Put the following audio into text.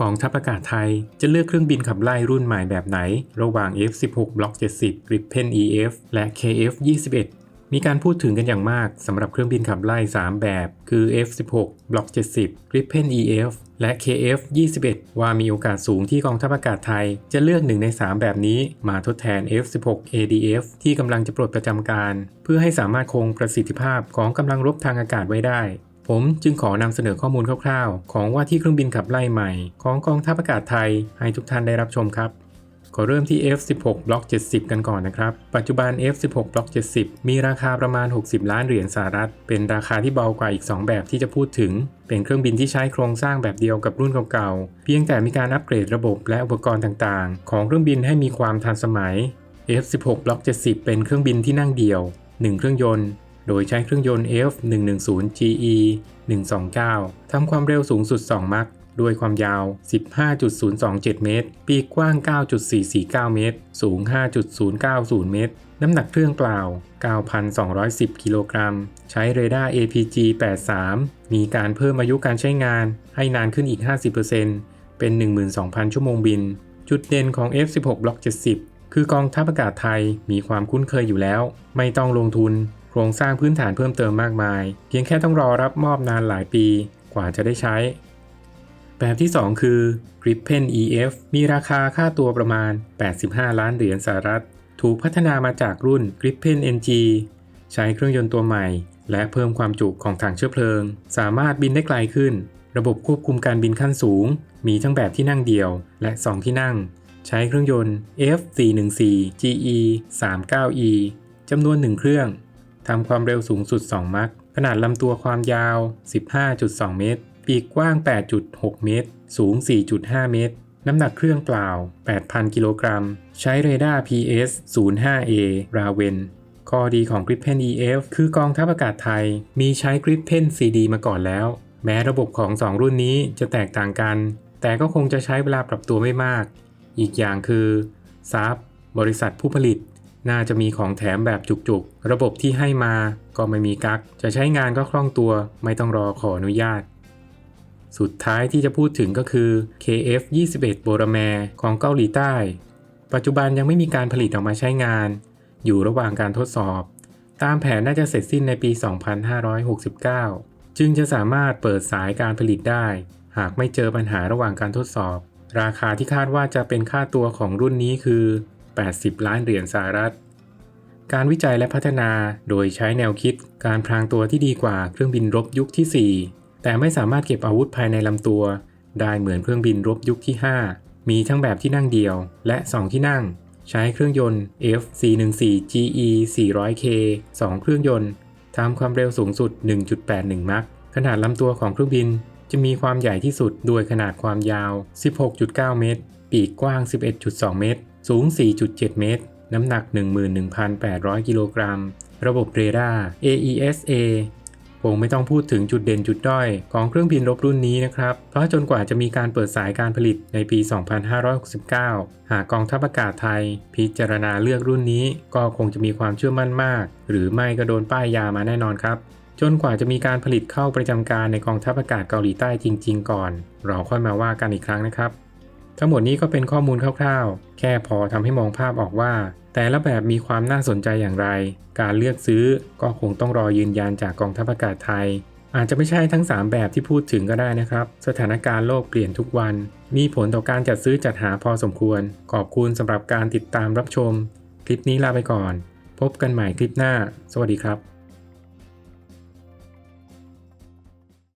กองทัพอากาศไทยจะเลือกเครื่องบินขับไล่รุ่นใหม่แบบไหน ระหว่าง F16 Block 70 Gripen EF และ KF 21 มีการพูดถึงกันอย่างมากสำหรับเครื่องบินขับไล่ 3 แบบ คือ F16 Block 70 Gripen EF และ KF 21 ว่ามีโอกาสสูงที่กองทัพอากาศไทย จะเลือกหนึ่งใน 3 แบบนี้มาทดแทน F16 ADF ที่กำลังจะปลดประจำการ เพื่อให้สามารถคงประสิทธิภาพของกำลังรบทางอากาศไว้ได้ ผมจึงขอนำเสนอข้อมูลคร่าวๆ ของว่าที่เครื่องบินขับไล่ใหม่ ของกองทัพอากาศไทย ให้ทุกท่านได้รับชมครับขอเริ่มที่ F16 Block 70 กันก่อนนะครับ ปัจจุบัน F16 Block 70 มีราคาประมาณ 60 ล้านเหรียญสหรัฐ เป็นราคาที่เบากว่าอีก 2 แบบที่จะพูดถึง เป็นเครื่องบินที่ใช้โครงสร้างแบบเดียวกับรุ่นเก่าๆ เพียงแต่มีการอัปเกรดระบบและอุปกรณ์ต่างๆ ของเครื่องบินให้มีความทันสมัย F16 Block 70 เป็นเครื่องบินที่นั่งเดี่ยว 1 เครื่องยนต์ โดยใช้เครื่องยนต์ F110 GE 129 ทำความเร็วสูงสุด 2 มัคด้วยความยาว 15.027 เมตร ปีกกว้าง 9.449 เมตร สูง 5.090 เมตร น้ำหนักเครื่องเปล่า 9,210 กิโลกรัม ใช้เรดาร์ APG 83 มีการเพิ่มอายุการใช้งานให้นานขึ้นอีก 50%เป็น 12,000 ชั่วโมงบิน จุดเด่นของ F16 Block 70 คือกองทัพอากาศไทยมีความคุ้นเคยอยู่แล้ว ไม่ต้องลงทุน โครงสร้างพื้นฐานเพิ่มเติมมากมาย เพียงแค่ต้องรอรับมอบนานหลายปีกว่าจะได้ใช้ แบบที่ 2 คือ Gripen EF มีราคาค่าตัวประมาณ 85 ล้านเหรียญสหรัฐ ถูกพัฒนามาจากรุ่น Gripen NG ใช้เครื่องยนต์ตัวใหม่ และเพิ่มความจุของถังเชื้อเพลิง สามารถบินได้ไกลขึ้น ระบบควบคุมการบินขั้นสูง มีทั้งแบบที่นั่งเดี่ยว และ 2 ที่นั่ง ใช้เครื่องยนต์ F414 GE 39E จำนวน 1 เครื่อง ทำความเร็วสูงสุด 2 มัคขนาดลำตัวความยาว 15.2 เมตร ปีกกว้าง 8.6 เมตร สูง 4.5 เมตร น้ำหนักเครื่องเปล่า 8,000 กิโลกรัม ใช้เรดาร์ PS 05A Raven ข้อดีของ Gripen EF คือกองทัพอากาศไทย มีใช้ Gripen CD มาก่อนแล้ว แม้ระบบของ 2 รุ่นนี้จะแตกต่างกัน แต่ก็คงจะใช้เวลาปรับตัวไม่มาก อีกอย่างคือซับบริษัทผู้ผลิต น่าจะมีของแถมแบบจุกๆ ระบบที่ให้มาก็ไม่มีกัก จะใช้งานก็คล่องตัวไม่ต้องรอขออนุญาต สุดท้ายที่จะพูดถึงก็คือ KF 21 b o r a m a ของเกาหลีใต้ ปัจจุบันยังไม่มีการผลิตออกมาใช้งาน อยู่ระหว่างการทดสอบ ตามแผนน่าจะเสร็จสิ้นในปี 2569 จึงจะสามารถเปิดสายการผลิตได้ หากไม่เจอปัญหาระหว่างการทดสอบ ราคาที่คาดว่าจะเป็นค่าตัวของรุ่นนี้คือ 80 ล้านเหรียญสหรัฐ การวิจัยและพัฒนาโดยใช้แนวคิดการพรางตัวที่ดีกว่าเครื่องบินรบยุคที่ 4 แต่ไม่สามารถเก็บอาวุธภายในลำตัว ได้เหมือนเครื่องบินรบยุคที่ 5 มีทั้งแบบที่นั่งเดียวและ 2 ที่นั่ง ใช้เครื่องยนต์ F414 GE 400K 2 เครื่องยนต์ทำความเร็วสูงสุด 1.81 มัคขนาดลำตัวของเครื่องบินจะมีความใหญ่ที่สุดด้วยขนาดความยาว 16.9 เมตร ปีกกว้าง 11.2 เมตร สูง 4.7 เมตร น้ำหนัก 11,800 กิโลกรัม ระบบเรดาร์ AESA คงไม่ต้องพูดถึงจุดเด่นจุดด้อยของเครื่องบินรบรุ่นนี้นะครับ เพราะจนกว่าจะมีการเปิดสายการผลิตในปี 2569 หากกองทัพอากาศไทย พิจารณาเลือกรุ่นนี้ก็คงจะมีความเชื่อมั่นมาก หรือไม่ก็โดนป้ายยามาแน่นอนครับ จนกว่าจะมีการผลิตเข้าประจำการในกองทัพอากาศเกาหลีใต้จริง ๆ ก่อน เราค่อยมาว่ากันอีกครั้งนะครับ ทั้งหมดนี้ก็เป็นข้อมูลคร่าวๆ แค่พอทำให้มองภาพออกว่า แต่ละแบบมีความน่าสนใจอย่างไร การเลือกซื้อก็คงต้องรอยืนยันจากกองทัพอากาศไทย อาจจะไม่ใช่ทั้ง 3 แบบที่พูดถึงก็ได้นะครับ สถานการณ์โลกเปลี่ยนทุกวัน มีผลต่อการจัดซื้อจัดหาพอสมควร ขอบคุณสำหรับการติดตามรับชม คลิปนี้ลาไปก่อน พบกันใหม่คลิปหน้า สวัสดีครับ